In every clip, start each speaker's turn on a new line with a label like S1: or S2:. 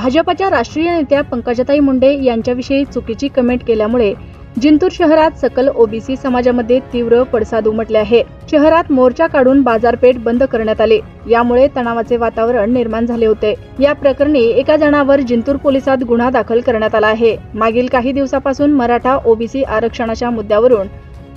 S1: भाजपाच्या राष्ट्रीय नेत्या पंकजाताई मुंडे यांच्याविषयी चुकीची कमेंट केल्यामुळे जिंतूर शहरात सकल ओबीसी समाजामध्ये तीव्र पडसाद उमटले आहे. शहरात मोर्चा काढून बाजारपेठ बंद करण्यात आले. यामुळे तणावाचे वातावरण निर्माण झाले होते. या प्रकरणी एका जणावर जिंतूर पोलिसात गुन्हा दाखल करण्यात आला आहे. मागील काही दिवसापासून मराठा ओबीसी आरक्षणाच्या मुद्द्यावरून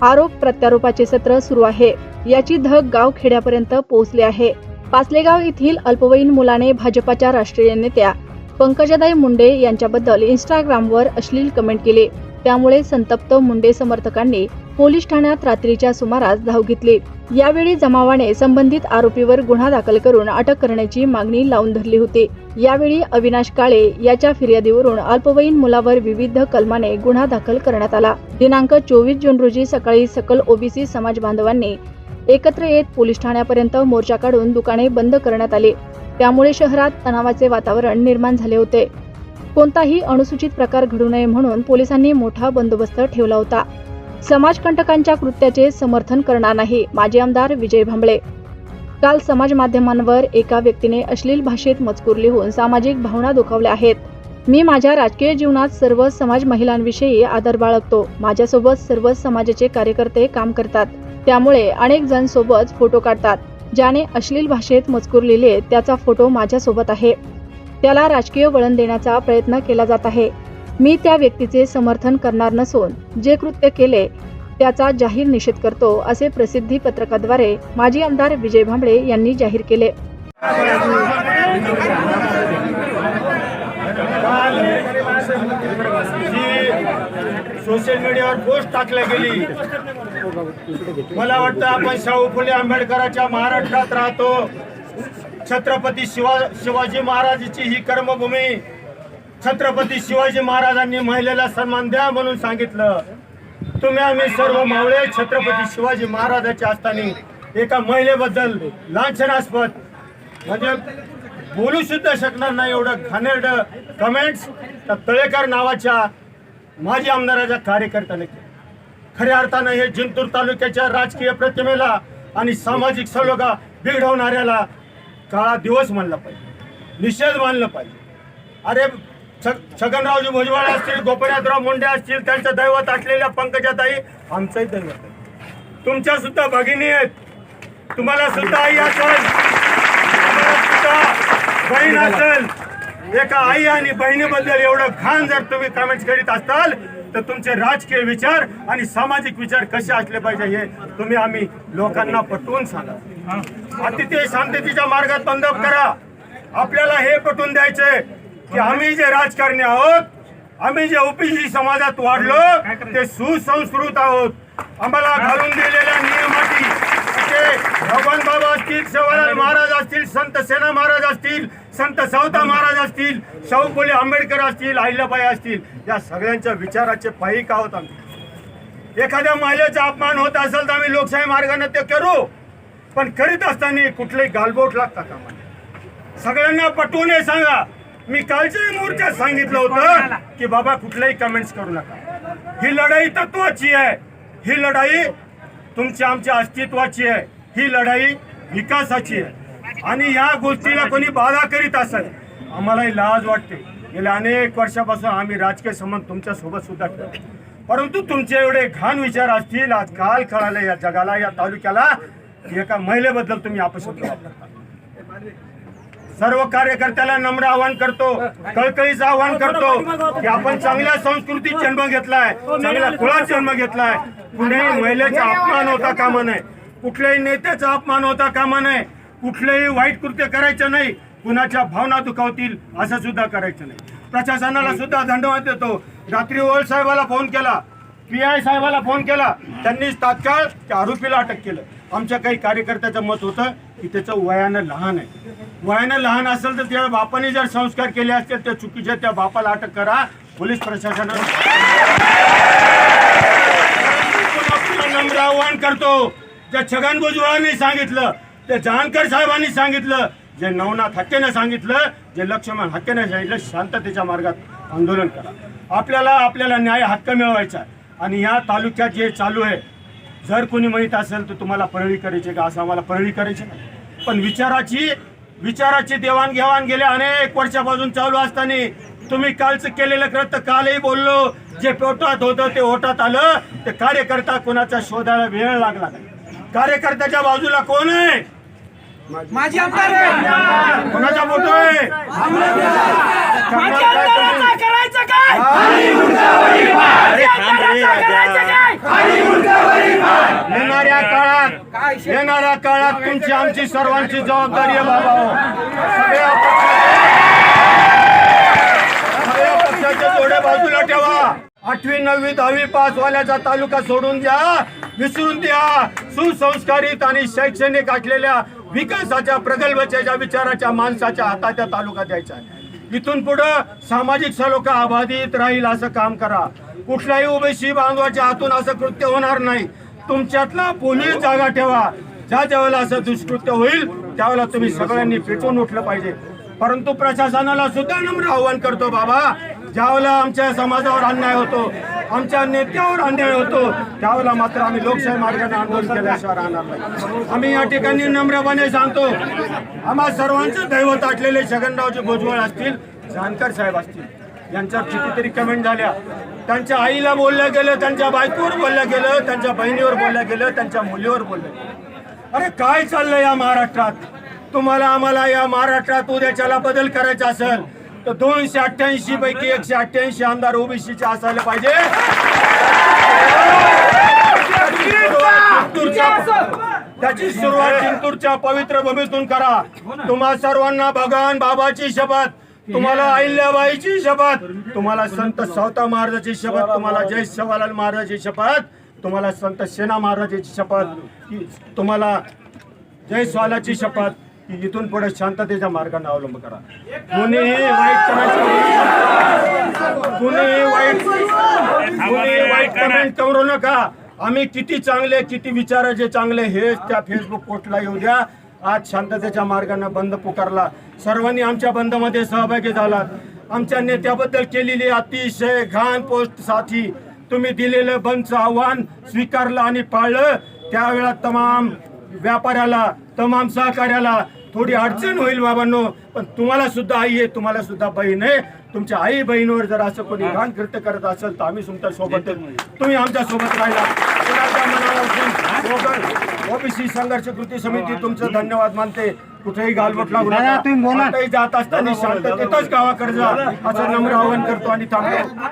S1: आरोप प्रत्यारोपाचे सत्र सुरू आहे. याची धग गाव खेड्यापर्यंत पोहोचली आहे. पाचलेगाव येथील अल्पवयीन मुलाने भाजपाच्या राष्ट्रीय नेत्या पंकजाताई मुंडे यांच्याबद्दल इंस्टाग्रामवर अश्लील कमेंट केले. त्यामुळे संतप्त मुंडे समर्थकांनी पोलीस ठाण्यात रात्रीच्या सुमारास धाव घेतली. यावेळी जमावाने संबंधित आरोपीवर गुन्हा दाखल करून अटक करण्याची मागणी लावून धरली होती. यावेळी अविनाश काळे याच्या फिर्यादीवरून अल्पवयीन मुलावर विविध कलमाने गुन्हा दाखल करण्यात आला. दिनांक चोवीस जून रोजी सकाळी सकल ओबीसी समाज बांधवांनी एकत्र येत पोलीस ठाण्यापर्यंत मोर्चा काढून दुकाने बंद करण्यात आली. त्यामुळे शहरात तणावाचे वातावरण निर्माण झाले होते. कोणताही अनुसूचित प्रकार घडू नये म्हणून पोलिसांनी मोठा बंदोबस्त ठेवला होता. समाजकंटकांच्या कृत्याचे समर्थन करणार नाही माजी आमदार विजय भांबळे. काल समाज माध्यमांवर एका व्यक्तीने अश्लील भाषेत मजकूर लिहून सामाजिक भावना दुखावल्या आहेत. मी माझ्या राजकीय जीवनात सर्व समाज महिलांविषयी आदर बाळगतो. माझ्यासोबत सर्व समाजाचे कार्यकर्ते काम करतात. त्यामुळे अनेक जण सोबत फोटो काढतात. ज्याने अश्लील भाषेत मजकूर लिहिले त्याचा फोटो माझ्यासोबत आहे. त्याला राजकीय वळण देण्याचा प्रयत्न केला जात आहे. मी त्या व्यक्तीचे समर्थन करणार नसून जे कृत्य केले त्याचा जाहीर निषेध करतो असे प्रसिद्धी पत्रकाद्वारे माजी आमदार विजय भांबळे यांनी जाहीर केले
S2: जी सोशल मीडियावर पोस्ट टाकल्या गेली. मला वाटतं आपण शाहू फुले आंबेडकरांच्या महाराष्ट्रात राहतो. छत्रपती शिवा शिवाजी महाराजांची ही कर्मभूमी छत्रपती शिवाजी महाराजांनी महिलेला सन्मान द्या म्हणून सांगितलं. तुम्ही आम्ही सर्व मावळे छत्रपती शिवाजी महाराजाच्या असताना एका महिलेबद्दल लांछनास्पद म्हणजे बोलू सुद्धा शकणार नाही एवढं घाणेरड कमेंट्स तर तळेकर नावाच्या माजी आमदाराच्या कार्यकर्त्याने केलं. खऱ्या अर्थानं हे जिंतूर तालुक्याच्या राजकीय प्रतिमेला आणि सामाजिक सलोखा बिघडवणाऱ्याला काळा दिवस मानला पाहिजे. निषेध मानलं पाहिजे. अरे छगनरावजी भुजबळ असतील गोपीनाथराव मुंडे असतील त्यांचं दैवत असलेल्या पंकजाताई आमचंही दैवत आहे. तुमच्या सुद्धा भगिनी आहेत. तुम्हाला सुद्धा आई असेल. बहीण असेल. एका आई आणि बहिणीबद्दल एवढं घाण जर तुम्ही कमेंट्स करीत असाल तर तुमचे राजकीय विचार आणि सामाजिक विचार कसे असले पाहिजे हे तुम्ही आम्ही लोकांना पटवून सांगा. अतिशय शांततेच्या मार्गात बंद करा. आपल्याला हे पटवून द्यायचंय की आम्ही जे राजकारणी आहोत आम्ही जे ओबीसी समाजात वाढलो ते सुसंस्कृत आहोत. आम्हाला घालून दिलेल्या नियमाटी ते भगवान बाबा असतील सेवालाल महाराज असतील संत सेना महाराज असतील संत सावता महाराज असतील शाहू फुले आंबेडकर असतील अहिल्याबाई असतील या सगळ्यांच्या विचाराचे पायी का होत आम्ही? एखाद्या महिलेचा अपमान होत असेल तर आम्ही लोकशाही मार्गाने ते करू पण करीत असताना कुठले गालबोट लागतात आम्हाला सगळ्यांना पटवून हे सांगा. मी कालच्याही मोर्चात सांगितलं होतं की बाबा कुठलेही कमेंट्स करू नका. ही लढाई तत्वाची आहे. ही लढाई तुमच्या आमच्या अस्तित्वाची आहे. ही लढाई विकासाची आहे. आणि या गोष्टीला कोणी बाधा करीत असेल आम्हालाही लाज वाटते. गेल्या अनेक वर्षापासून आम्ही राजकीय संबंध तुमच्यासोबत सुद्धा ठेवतो. परंतु तुमचे एवढे घाण विचार असतील आज काल कळाले या जगाला या तालुक्याला एका महिलेबद्दल तुम्ही अपशब्द वापरता. सर्व कार्यकर्त्याला नम्र आवाहन करतो कळकळीचं आवाहन करतो की आपण चांगल्या संस्कृतीत जन्म घेतलाय चांगल्या कुळात जन्म घेतलाय. कुठेही महिलेचा अपमान होता कामा नये. कुठल्याही नेत्याचा अपमान होता कामा नये. कुठलेही वाईट कृत्य करायचं नाही. कुणाच्या भावना दुखावतील असं सुद्धा करायचं नाही. प्रशासनाला सुद्धा धन्यवाद देतो. रात्री ओळ साहेबाला फोन केला. पी आय साहेबाला फोन केला. त्यांनी तात्काळ त्या आरोपीला अटक केलं. आमच्या काही कार्यकर्त्याचं मत होतं की त्याचं वयानं लहान आहे. वयानं लहान असेल तर त्या बापाने जर संस्कार केले असतील त्या चुकीच्या त्या बापाला अटक करा. पोलीस प्रशासनानं नम्र आव्हान करतो. ज्या छगन भुजबळांनी सांगितलं त्या जानकर साहेबांनी सांगितलं जे नवनाथ हक्केने सांगितलं जे लक्ष्मण हक्केने सांगितलं शांततेच्या मार्गात आंदोलन करा. आपल्याला आपल्याला न्याय हक्क मिळवायचा आहे. आणि या तालुक्यात जे चालू आहे जर कोणी माहीत असेल तर तुम्हाला परळी करायची का असं आम्हाला परळी करायची नाही. पण विचाराची विचाराची देवाणघेवाण गेल्या अनेक वर्षापासून चालू असताना तुम्ही कालचं केलेलं कृत्य कालही बोललो जे पोटात होतं ते ओटात आलं ते कार्यकर्ता कोणाचा शोधायला वेळ लागला नाही. कार्यकर्त्याच्या बाजूला कोण आहे?
S3: माझी आमदार आहे.
S2: कोणाचा फोटो आहे?
S3: माझी आमदाराचा? करायचं काय?
S2: येणाऱ्या काळात येणाऱ्या काळात तुमची आमची सर्वांची जबाबदारी आहे बाबा. बाजूला ठेवा. आठवी नववी दहावी पास वाल्याचा तालुका सोडून द्या. विसरून द्या. सुसंस्कारित आणि शैक्षणिक असलेल्या विकासाच्या प्रगल्भतेच्या विचाराच्या माणसाच्या हाताच्या तालुका द्यायचा इथून पुढं सामाजिक सलोखा अबाधित राहील असं काम करा. कुठल्याही ओबीसी बांधवाच्या हातून असं कृत्य होणार नाही. तुमच्यातला पोलीस जागा ठेवा. ज्या ज्यावेळेला असं दुष्कृत्य होईल त्यावेळेला तुम्ही सगळ्यांनी पेटून उठलं पाहिजे. परंतु प्रशासनाला सुद्धा नम्र आव्हान करतो बाबा. ज्यावेळेला आमच्या समाजावर अन्याय होतो आमच्या नेत्यावर अन्याय होतो त्यावेळेला मात्र आम्ही लोकशाही मार्गाने आंदोलन केल्याशिवाय राहणार नाही. आम्ही या ठिकाणी नम्रपणे सांगतो आम्हा सर्वांचं दैवत आटलेले छगनरावचे भुजबळ असतील जानकर साहेब असतील यांच्यावर कितीतरी कमेंट झाल्या. त्यांच्या आईला बोललं गेलं त्यांच्या बायकोवर बोललं गेलं त्यांच्या बहिणीवर बोललं गेलं त्यांच्या मुलीवर बोललं गेलं. अरे काय चाललं या महाराष्ट्रात? तुम्हाला आम्हाला या महाराष्ट्रात उद्याच्याला बदल करायचा असेल तर दोनशे अठ्ठ्याऐंशी पैकी एकशे अठ्ठ्याऐंशी आमदार ओबीसीचे असायला पाहिजे. त्याची सुरुवात चिंतूरच्या पवित्र भूमीतून करा. तुम्हा सर्वांना भगवान बाबाची शपथ तुम्हाला अहिल्याबाईची शपथ तुम्हाला संत सावता महाराजाची शपथ तुम्हाला जय सवालाल महाराजाची शपथ तुम्हाला संत सेना महाराजाची शपथ तुम्हाला जय स्वालाची शपथ की इथून पुढे शांततेच्या मार्गाने अवलंब करा. कुणीही वाईट करायचं कुणीही वाईट कुणीही वाईट कमेंट करू नका. आम्ही किती चांगले किती विचाराचे चांगले हे त्या फेसबुक पोस्टला येऊ द्या. आज शांततेच्या मार्गाने बंद पुकारला. सर्वांनी आमच्या बंदमध्ये सहभागी झालात आमच्या नेत्याबद्दल केलेली अतिशय घाण पोस्ट साथी तुम्ही दिलेलं बंदचं आव्हान स्वीकारलं आणि पाळलं. त्यावेळा तमाम व्यापाऱ्याला तमाम सहकार्याला थोडी अडचण होईल बाबांनो पण तुम्हाला सुद्धा आई आहे तुम्हाला सुद्धा बहीण आहे. तुमच्या आई बहिणीवर जर असं कोणी घाण कृत्य करत असेल तर आम्ही तुमच्यासोबत. तुम्ही आमच्यासोबत राहिला. ओबीसी संघर्ष कृती समिती तुमचं धन्यवाद मानते. कुठेही गालबोट लागू नका. जात असताना शांततेतच गावाकडे जा. असं नम्र आवाहन करतो आणि थांबतो.